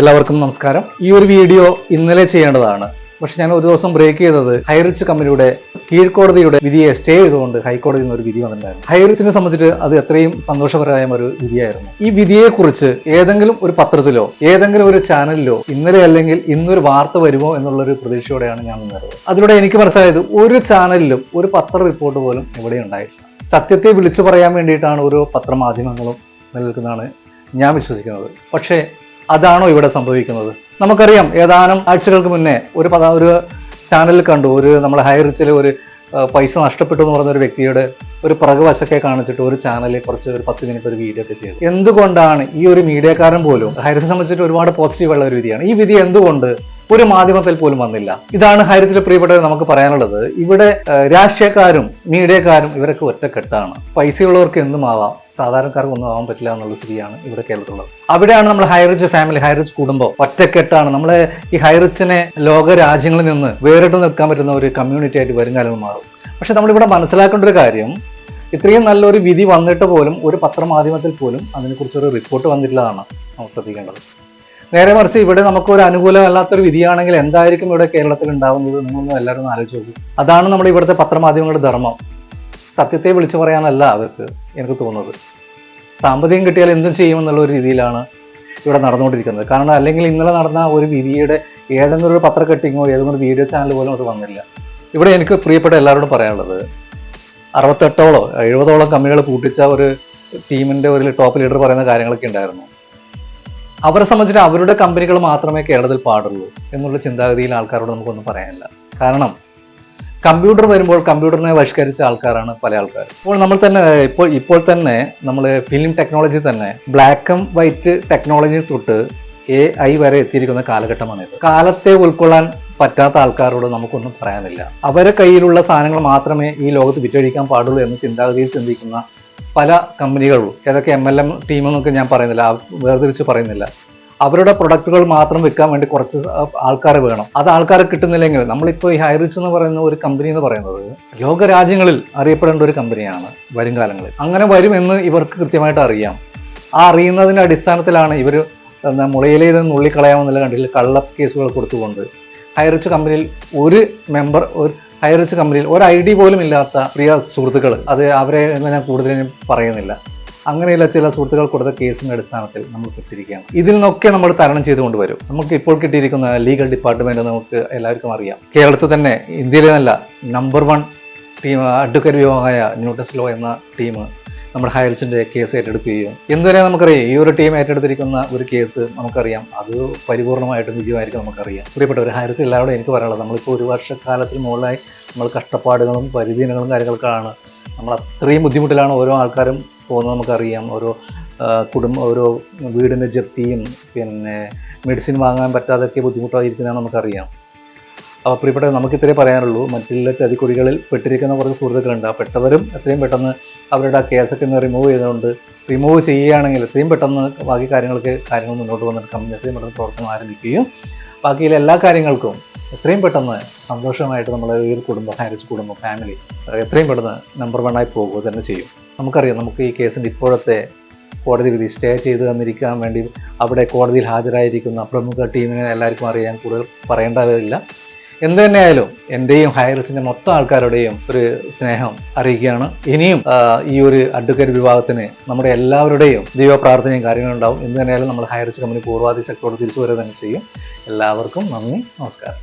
എല്ലാവർക്കും നമസ്കാരം. ഈ ഒരു വീഡിയോ ഇന്നലെ ചെയ്യേണ്ടതാണ്. പക്ഷെ ഞാൻ ഒരു ദിവസം ബ്രേക്ക് ചെയ്തത് ഹൈറിച്ച് കമ്പനിയുടെ കീഴ്ക്കോടതിയുടെ വിധിയെ സ്റ്റേ ചെയ്തുകൊണ്ട് ഹൈക്കോടതിയിൽ നിന്ന് ഒരു വിധി വന്നിട്ടുണ്ടായിരുന്നു. ഹൈറിച്ചിനെ സംബന്ധിച്ച് അത് എത്രയും സന്തോഷപരമായ ഒരു വിധിയായിരുന്നു. ഈ വിധിയെക്കുറിച്ച് ഏതെങ്കിലും ഒരു പത്രത്തിലോ ഏതെങ്കിലും ഒരു ചാനലിലോ ഇന്നലെ അല്ലെങ്കിൽ ഇന്നൊരു വാർത്ത വരുമോ എന്നുള്ളൊരു പ്രതീക്ഷയോടെയാണ് ഞാൻ നിന്നത്. അതിലൂടെ എനിക്ക് മനസ്സിലായത് ഒരു ചാനലിലും ഒരു പത്ര റിപ്പോർട്ട് പോലും ഇവിടെ ഉണ്ടായിട്ടില്ല. സത്യത്തെ വിളിച്ചു പറയാൻ വേണ്ടിയിട്ടാണ് ഓരോ പത്രമാധ്യമങ്ങളും നിലനിൽക്കുന്നതാണ് ഞാൻ വിശ്വസിക്കുന്നത്. പക്ഷേ അതാണോ ഇവിടെ സംഭവിക്കുന്നത്? നമുക്കറിയാം ഏതാനും ആഴ്ചകൾക്ക് മുന്നേ ഒരു പത ഒരു ചാനലിൽ കണ്ടു. ഒരു നമ്മുടെ ഹൈറിച്ചിൽ ഒരു പൈസ നഷ്ടപ്പെട്ടു എന്ന് പറഞ്ഞ ഒരു വ്യക്തിയുടെ ഒരു പ്രകവശക്കെ കാണിച്ചിട്ട് ഒരു ചാനലിൽ കുറച്ച് ഒരു പത്ത് മിനിറ്റ് ഒരു വീഡിയോ ഒക്കെ ചെയ്തു. എന്തുകൊണ്ടാണ് ഈ ഒരു മീഡിയക്കാരൻ പോലും ഹൈറിസിനെ സംബന്ധിച്ചിട്ട് ഒരുപാട് പോസിറ്റീവ് ഉള്ള ഒരു വിധിയാണ്. ഈ വിധി എന്തുകൊണ്ട് ഒരു മാധ്യമത്തിൽ പോലും വന്നില്ല? ഇതാണ് ഹൈറിച്ചിലെ പ്രിയപ്പെട്ടവർ നമുക്ക് പറയാനുള്ളത്. ഇവിടെ രാഷ്ട്രീയക്കാരും മീഡിയക്കാരും ഇവരൊക്കെ ഒറ്റക്കെട്ടാണ്. പൈസയുള്ളവർക്ക് എന്തും ആവാം സാധാരണക്കാർക്ക് ഒന്നും ആവാൻ പറ്റില്ല എന്നുള്ള സ്ഥിതിയാണ് ഇവിടെ കേരളത്തിലുള്ളത്. അവിടെയാണ് നമ്മൾ ഹൈറിച്ച് ഫാമിലി ഹൈറിച്ച് കുടുംബം. ഒറ്റക്കെട്ടാണ്. നമ്മളെ ഈ ഹൈറിച്ചിനെ ലോക രാജ്യങ്ങളിൽ നിന്ന് വേറിട്ട് നിൽക്കാൻ പറ്റുന്ന ഒരു കമ്മ്യൂണിറ്റി ആയിട്ട് വരും കാലം മാറും. പക്ഷെ നമ്മളിവിടെ മനസ്സിലാക്കേണ്ട ഒരു കാര്യം ഇത്രയും നല്ലൊരു വിധി വന്നിട്ട് പോലും ഒരു പത്രമാധ്യമത്തിൽ പോലും അതിനെക്കുറിച്ചൊരു റിപ്പോർട്ട് വന്നിട്ടില്ലതാണ് നമ്മൾ ശ്രദ്ധിക്കേണ്ടത്. നേരെ മറിച്ച് ഇവിടെ നമുക്ക് ഒരു അനുകൂലമല്ലാത്തൊരു വിധിയാണെങ്കിൽ എന്തായിരിക്കും ഇവിടെ കേരളത്തിൽ ഉണ്ടാവുന്നത്? നിങ്ങളൊന്നും എല്ലാവരും ആലോചിച്ച് നോക്കും. അതാണ് നമ്മുടെ ഇവിടുത്തെ പത്രമാധ്യമങ്ങളുടെ ധർമ്മം. സത്യത്തെ വിളിച്ചു പറയാനല്ല അവർക്ക് എനിക്ക് തോന്നുന്നത്. സാമ്പത്തികം കിട്ടിയാൽ എന്തും ചെയ്യുമെന്നുള്ള ഒരു രീതിയിലാണ് ഇവിടെ നടന്നുകൊണ്ടിരിക്കുന്നത്. കാരണം അല്ലെങ്കിൽ ഇന്നലെ നടന്ന ഒരു വിധിയുടെ ഏതെങ്കിലും ഒരു പത്ര കട്ടിങ്ങോ ഏതെങ്കിലും ഒരു വീഡിയോ ചാനൽ പോലും അത് വന്നില്ല. ഇവിടെ എനിക്ക് പ്രിയപ്പെട്ട എല്ലാവരോടും പറയാനുള്ളത് അറുപത്തെട്ടോളോ എഴുപതോളം കമ്പനികൾ കൂട്ടിച്ച ഒരു ടീമിന്റെ ഒരു ടോപ്പ് ലീഡർ പറയുന്ന കാര്യങ്ങളൊക്കെ ഉണ്ടായിരുന്നു. അവരെ സംബന്ധിച്ചിട്ട് അവരുടെ കമ്പനികൾ മാത്രമേ കേരളത്തിൽ പാടുള്ളൂ എന്നുള്ള ചിന്താഗതിയിൽ ആൾക്കാരോട് നമുക്കൊന്നും പറയാനില്ല. കാരണം കമ്പ്യൂട്ടർ വരുമ്പോൾ കമ്പ്യൂട്ടറിനെ പരിഷ്കരിച്ച ആൾക്കാരാണ് പല ആൾക്കാർ ഇപ്പോൾ നമ്മൾ തന്നെ ഇപ്പോൾ ഇപ്പോൾ തന്നെ നമ്മൾ ഫിലിം ടെക്നോളജി തന്നെ ബ്ലാക്ക് ആൻഡ് വൈറ്റ് ടെക്നോളജി തൊട്ട് എ ഐ വരെ എത്തിയിരിക്കുന്ന കാലഘട്ടമാണ് ഇത്. കാലത്തെ ഉൾക്കൊള്ളാൻ പറ്റാത്ത ആൾക്കാരോട് നമുക്കൊന്നും പറയാനില്ല. അവരെ കയ്യിലുള്ള സാധനങ്ങൾ മാത്രമേ ഈ ലോകത്ത് വിറ്റഴിക്കാൻ പാടുള്ളൂ എന്ന് ചിന്താഗതിയിൽ ചിന്തിക്കുന്ന പല കമ്പനികളും ഏതൊക്കെ എം എൽ എം ടീമെന്നൊക്കെ ഞാൻ പറയുന്നില്ല വേർതിരിച്ച് പറയുന്നില്ല. അവരുടെ പ്രൊഡക്റ്റുകൾ മാത്രം വിൽക്കാൻ വേണ്ടി കുറച്ച് ആൾക്കാരെ വേണം. അത് ആൾക്കാരെ കിട്ടുന്നില്ലെങ്കിൽ നമ്മളിപ്പോൾ ഈ ഹൈറിച്ച് എന്ന് പറയുന്ന ഒരു കമ്പനി എന്ന് പറയുന്നത് ലോകരാജ്യങ്ങളിൽ അറിയപ്പെടേണ്ട ഒരു കമ്പനിയാണ് വരും കാലങ്ങളിൽ. അങ്ങനെ വരുമെന്ന് ഇവർക്ക് കൃത്യമായിട്ട് അറിയാം. ആ അറിയുന്നതിന്റെ അടിസ്ഥാനത്തിലാണ് ഇവർ എന്താ മുളയിലെ ഇത് നുള്ളിക്കളയാമെന്നുള്ള കണ്ടില്ല കള്ള കേസുകൾ കൊടുത്തുകൊണ്ട് ഹൈറിച്ച് കമ്പനിയിൽ ഒരു മെമ്പർ ഒരു ഹൈറിച്ച് കമ്പനിയിൽ ഒരു ഐ ഡി പോലും ഇല്ലാത്ത പ്രിയ സുഹൃത്തുക്കൾ അത് അവരെ ഞാൻ കൂടുതലും പറയുന്നില്ല. അങ്ങനെയുള്ള ചില സുഹൃത്തുക്കൾ കൊടുത്ത കേസിന്റെ അടിസ്ഥാനത്തിൽ നമ്മൾ പെട്ടിരിക്കുകയാണ്. ഇതിൽ നിന്നൊക്കെ നമ്മൾ തരണം ചെയ്തുകൊണ്ട് വരും നമുക്ക് ഇപ്പോൾ കിട്ടിയിരിക്കുന്ന ലീഗൽ ഡിപ്പാർട്ട്മെന്റ് നമുക്ക് എല്ലാവർക്കും അറിയാം. കേരളത്തിൽ തന്നെ ഇന്ത്യയിലെ നല്ല നമ്പർ വൺ ടീം അഡ്വക്കേറ്റ് വിഭാഗമായ ന്യൂട്ടസ് ലോ എന്ന ടീം നമ്മുടെ ഹയൽസിന്റെ കേസ് ഏറ്റെടുക്കുകയും എന്തുവരെ നമുക്കറിയാം ഈ ഒരു ടീം ഏറ്റെടുത്തിരിക്കുന്ന ഒരു കേസ് നമുക്കറിയാം. അത് പരിപൂർണമായിട്ടും വിജയമായിരിക്കും നമുക്കറിയാം. പ്രിയപ്പെട്ടവർ ഹയൽസ് എല്ലാവരോടും എനിക്ക് പറയാനുള്ളത് നമ്മളിപ്പോൾ ഒരു വർഷക്കാലത്തിന് മുകളിലായി നമ്മൾ കഷ്ടപ്പാടുകളും പരിധീനങ്ങളും കാര്യങ്ങൾക്കാണ് നമ്മൾ അത്രയും ബുദ്ധിമുട്ടിലാണ് ഓരോ ആൾക്കാരും പോകുന്നത് നമുക്കറിയാം. ഓരോ കുടുംബ ഓരോ വീടിന്റെ ജപ്തിയും പിന്നെ മെഡിസിൻ വാങ്ങാൻ പറ്റാതൊക്കെ ബുദ്ധിമുട്ടായിരിക്കുന്നതാണ് നമുക്കറിയാം. അപ്പോൾ പ്രിയപ്പെട്ട നമുക്ക് ഇത്രേ പറയാനുള്ളൂ. മറ്റുള്ള ചതിക്കുഴികളിൽ പെട്ടിരിക്കുന്ന കുറച്ച് സുഹൃത്തുക്കളുണ്ട്. ആ പെട്ടവരും എത്രയും പെട്ടെന്ന് അവരുടെ ആ കേസൊക്കെ ഒന്ന് റിമൂവ് ചെയ്തുകൊണ്ട് റിമൂവ് ചെയ്യുകയാണെങ്കിൽ എത്രയും പെട്ടെന്ന് ബാക്കി കാര്യങ്ങൾക്ക് കാര്യങ്ങൾ മുന്നോട്ട് വന്നിട്ട് കമ്പനി എത്രയും പെട്ടെന്ന് പ്രവർത്തനം ആരംഭിക്കുകയും ബാക്കിയിലെ എല്ലാ കാര്യങ്ങൾക്കും എത്രയും പെട്ടെന്ന് സന്തോഷമായിട്ട് നമ്മളെ ഈ കുടുംബം ഹാരിച്ച് കുടുംബം ഫാമിലി എത്രയും പെട്ടെന്ന് നമ്പർ വണ്ണായി പോകുക തന്നെ ചെയ്യും. നമുക്കറിയാം നമുക്ക് ഈ കേസിന്റെ ഇപ്പോഴത്തെ കോടതി വിധി സ്റ്റേ ചെയ്ത് തന്നിരിക്കാൻ വേണ്ടി അവിടെ കോടതിയിൽ ഹാജരായിരിക്കുന്ന പ്രമുഖ ടീമിനെ എല്ലാവർക്കും അറിയാൻ കൂടുതൽ പറയേണ്ടതില്ല. എന്ത് തന്നെയായാലും എന്റെയും ഹൈറിച്ചിന്റെ മൊത്തം ആൾക്കാരുടെയും ഒരു സ്നേഹം അറിയിക്കുകയാണ്. ഇനിയും ഈ ഒരു അഡ്വക്കേറ്റ് വിഭാഗത്തിന് നമ്മുടെ എല്ലാവരുടെയും ദൈവപ്രാർത്ഥനയും കാര്യങ്ങളുണ്ടാവും എന്ത് തന്നെയായാലും നമ്മൾ ഹൈറസ് കമ്പനി പൂർവാധി ശക്തിയോട് തിരിച്ചു വരിക തന്നെ ചെയ്യും. എല്ലാവർക്കും നന്ദി നമസ്കാരം.